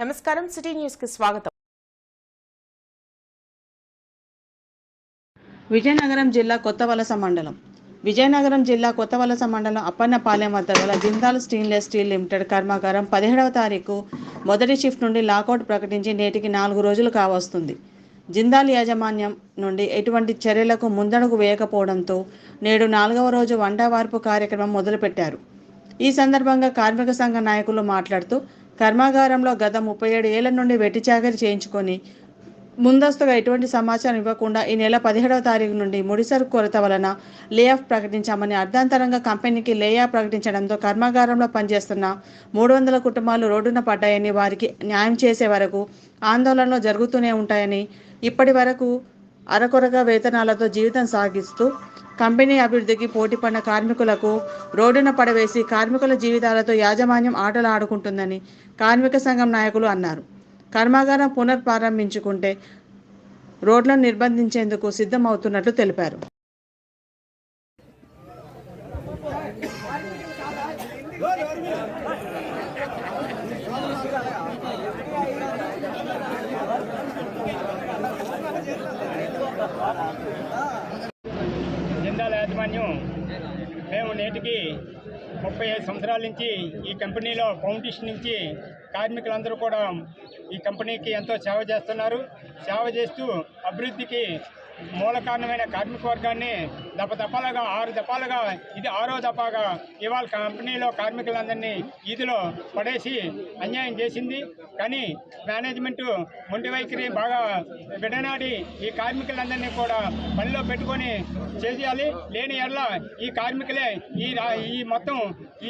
నమస్కారం సిటీ న్యూస్కి స్వాగతం. విజయనగరం జిల్లా కొత్తవలస మండలం. విజయనగరం జిల్లా కొత్తవలస మండలం అప్పన్నపాలెం వద్ద గల జిందాల్ స్టెయిన్లెస్ స్టీల్ లిమిటెడ్ కర్మాగారం పదిహేడవ తారీఖు మొదటి షిఫ్ట్ నుండి లాకౌట్ ప్రకటించి నేటికి నాలుగు రోజులు కావస్తుంది. జిందాల్ యాజమాన్యం నుండి ఎటువంటి చర్యలకు ముందడుగు వేయకపోవడంతో నేడు నాలుగవ రోజు వంటవార్పు కార్యక్రమం మొదలుపెట్టారు. ఈ సందర్భంగా కార్మిక సంఘ నాయకులు మాట్లాడుతూ కర్మాగారంలో గత ముప్పై ఏడు ఏళ్ళ నుండి వెట్టిచాకరి చేయించుకొని ముందస్తుగా ఎటువంటి సమాచారం ఇవ్వకుండా ఈ నెల పదిహేడవ తారీఖు నుండి ముడిసరుకు కొరత వలన లే ఆఫ్ ప్రకటించామని అర్ధాంతరంగా కంపెనీకి లే ఆఫ్ ప్రకటించడంతో కర్మాగారంలో పనిచేస్తున్న మూడు వందల కుటుంబాలు రోడ్డున పడ్డాయని వారికి న్యాయం చేసే వరకు ఆందోళనలు జరుగుతూనే ఉంటాయని ఇప్పటి వరకు అరకొరగా వేతనాలతో జీవితం సాగిస్తూ కంపెనీ అభివృద్ధికి పోటీపడిన కార్మికులకు రోడ్డున పడవేసి కార్మికుల జీవితాలతో యాజమాన్యం ఆటలు ఆడుకుంటుందని కార్మిక సంఘం నాయకులు అన్నారు. కర్మాగారం పునర్ప్రారంభించుకుంటే రోడ్లను నిర్బంధించేందుకు సిద్ధమవుతున్నట్లు తెలిపారు. జిందాల్ యాజమాన్యం మేము నేటికి ముప్పై ఐదు సంవత్సరాల నుంచి ఈ కంపెనీలో ఫౌండేషన్ నుంచి కార్మికులందరూ కూడా ఈ కంపెనీకి ఎంతో సేవ చేస్తున్నారు. సేవ చేస్తూ అభివృద్ధికి మూల కారణమైన కార్మిక వర్గాన్ని దపదపాలుగా ఆరు దపాలుగా ఇది ఆరో దపాగా ఇవాళ కంపెనీలో కార్మికులందరినీ ఈదిలో పడేసి అన్యాయం చేసింది. కానీ మేనేజ్మెంట్ మొండి వైఖరి బాగా విడనాడి ఈ కార్మికులందరినీ కూడా పనిలో పెట్టుకొని చేసేయాలి. లేని ఎడల ఈ కార్మికులే ఈ ఈ మొత్తం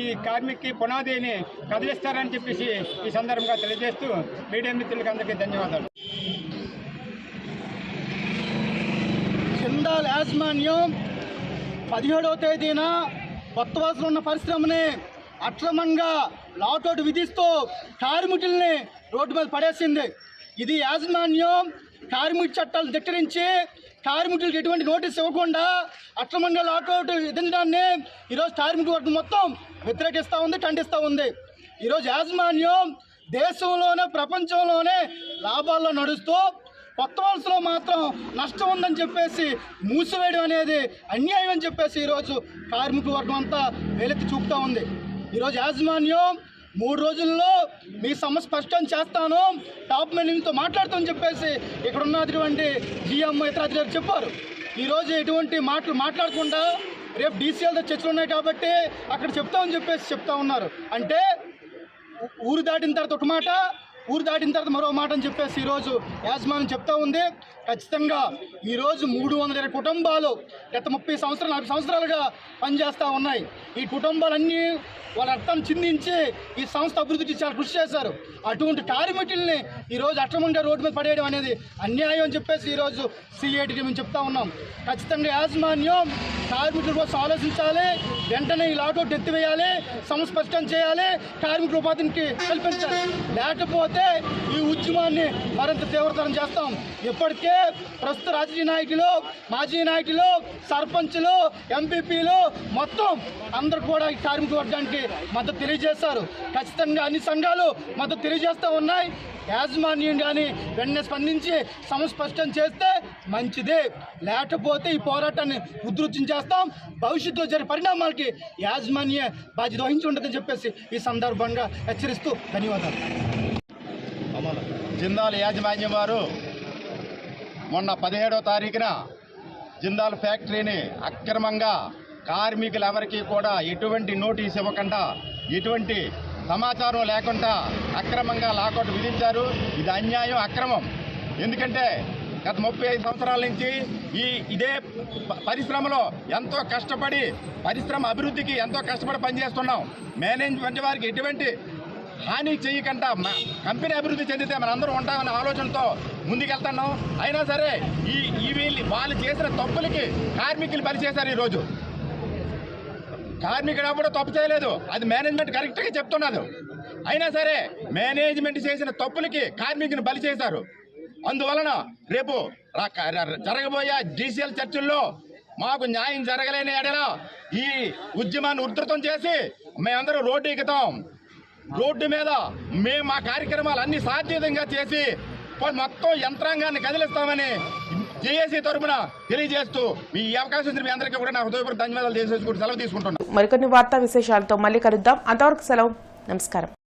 ఈ కార్మిక పునాదిని కదిలిస్తారని చెప్పేసి ఈ సందర్భంగా తెలియజేస్తూ మీడియా మిత్రులకు అందరికీ ధన్యవాదాలు. జిందాల్ యాజమాన్యం పదిహేడవ తేదీన కొత్త ఉన్న పరిశ్రమని అక్రమంగా లాకౌట్ విధిస్తూ కార్మికుల్ని రోడ్డు మీద పడేసింది. ఇది యాజమాన్యం కార్మిక చట్టాలు ధిక్కరించి కార్మికులకు ఎటువంటి నోటీస్ ఇవ్వకుండా అక్రమంగా లాకౌట్ విధించడాన్ని ఈరోజు కార్మిక వర్గం మొత్తం వ్యతిరేకిస్తూ ఉంది ఖండిస్తూ ఉంది. ఈరోజు యాజమాన్యం దేశంలోనే ప్రపంచంలోనే లాభాల్లో నడుస్తూ కొత్త వలసలో మాత్రం నష్టం ఉందని చెప్పేసి మూసివేయడం అనేది అన్యాయం అని చెప్పేసి ఈరోజు కార్మిక వర్గం అంతా వేలెత్తి చూపుతూ ఉంది. ఈరోజు యాజమాన్యం మూడు రోజుల్లో మీ సమస్య స్పష్టం చేస్తాను టాప్ మేనేజ్తో మాట్లాడుతామని చెప్పేసి ఇక్కడ ఉన్నటువంటి జిఎం ఇతర అధికారులు చెప్పారు. ఈరోజు ఎటువంటి మాటలు మాట్లాడకుండా రేపు డీసీఎల్తో చర్చలు ఉన్నాయి కాబట్టి అక్కడ చెప్తామని చెప్పేసి చెప్తా ఉన్నారు. అంటే ఊరు దాటిన తర్వాత ఒక మాట ఊరు దాటిన తర్వాత మరో మాట అని చెప్పేసి ఈరోజు యాజమాన్యం చెప్తా ఉంది. ఖచ్చితంగా ఈరోజు మూడు వందల ఇరవై కుటుంబాలు గత ముప్పై సంవత్సరాలు నలభై సంవత్సరాలుగా పనిచేస్తూ ఉన్నాయి. ఈ కుటుంబాలన్నీ వాళ్ళ అర్థం చిందించి ఈ సంస్థ అభివృద్ధికి చాలా కృషి చేశారు. అటువంటి కార్మికుల్ని ఈరోజు అట్టముండే రోడ్డు మీద పడేయడం అనేది అన్యాయం అని చెప్పేసి ఈరోజు సిఐటికి మేము చెప్తా ఉన్నాం. ఖచ్చితంగా యాజమాన్యం కార్మికుల కోసం ఆలోచించాలి. వెంటనే ఈ లాకౌట్ ఎత్తివేయాలి. సంస్పష్టం చేయాలి. కార్మికుల ఉపాధికి కల్పించాలి. లేకపోతే ఈ ఉద్యమాన్ని మరింత తీవ్రతరం చేస్తాం. ఇప్పటికే ప్రస్తుత రాజకీయ నాయకులు మాజీ నాయకులు సర్పంచ్లు ఎంపీపీలు మొత్తం అందరు కూడా ఈ కార్మిక వర్గానికి మద్దతు తెలియజేశారు. ఖచ్చితంగా అన్ని సంఘాలు మద్దతు తెలియజేస్తూ ఉన్నాయి. యాజమాన్యం కానీ వెంటనే స్పందించి సంస్పష్టం చేస్తే మంచిదే. లేకపోతే ఈ పోరాటాన్ని ఉధృతం చేస్తాం. భవిష్యత్తులో జరిగే పరిణామాలకి యాజమాన్య బాధ్యత వహించి ఉంటుందని చెప్పేసి ఈ సందర్భంగా హెచ్చరిస్తూ ధన్యవాదాలు. జిందాల్ యాజమాన్యం వారు మొన్న పదిహేడో తారీఖున జిందాల్ ఫ్యాక్టరీని అక్రమంగా కార్మికులెవరికి కూడా ఎటువంటి నోటీస్ ఇవ్వకుండా ఎటువంటి సమాచారం లేకుండా అక్రమంగా లాకౌట్ విధించారు. ఇది అన్యాయం అక్రమం. ఎందుకంటే గత ముప్పై ఐదు సంవత్సరాల నుంచి ఈ ఇదే పరిశ్రమలో ఎంతో కష్టపడి పరిశ్రమ అభివృద్ధికి ఎంతో కష్టపడి పనిచేస్తున్నాం. మేనేజ్మెంట్ వారికి ఎటువంటి హాని చేయకుండా మ- కంపెనీ అభివృద్ధి చెందితే మనందరం ఉంటామనే ఆలోచనతో ముందుకెళ్తున్నాం అయినా సరే ఈ ఈ వీళ్ళు వాళ్ళు చేసిన తప్పులకి కార్మికులు బలి చేశారు ఈరోజు. కార్మికుడు అప్పుడు తప్పు చేయలేదు. అది మేనేజ్మెంట్ కరెక్ట్గా చెప్తున్నారు అయినా సరే మేనేజ్మెంట్ చేసిన తప్పులకి కార్మికుని బలి చేశారు. అందువలన రేపు జరగబోయే డీసీఎల్ చర్చల్లో మాకు న్యాయం జరగలేని ఎడల ఈ ఉద్యమాన్ని ఉధృతం చేసి మేమందరం రోడ్డు ఎక్కుతాం రోడ్డు మీద మేము మా కార్యక్రమాలు అన్ని సాధ్యతంగా చేసి మొత్తం యంత్రాంగాన్ని కదిలిస్తామని జేఏసీ తరపున తెలియజేస్తూ మీ ఈ అవకాశం మీ అందరికీ కూడా నా హృదయపూర్వక ధన్యవాదాలు తెలియజేసుకుంటూ సెలవు తీసుకుంటున్నాను మరికొన్ని వార్తా విశేషాలతో మళ్ళీ కలుద్దాం. అంతవరకు సెలవు. నమస్కారం.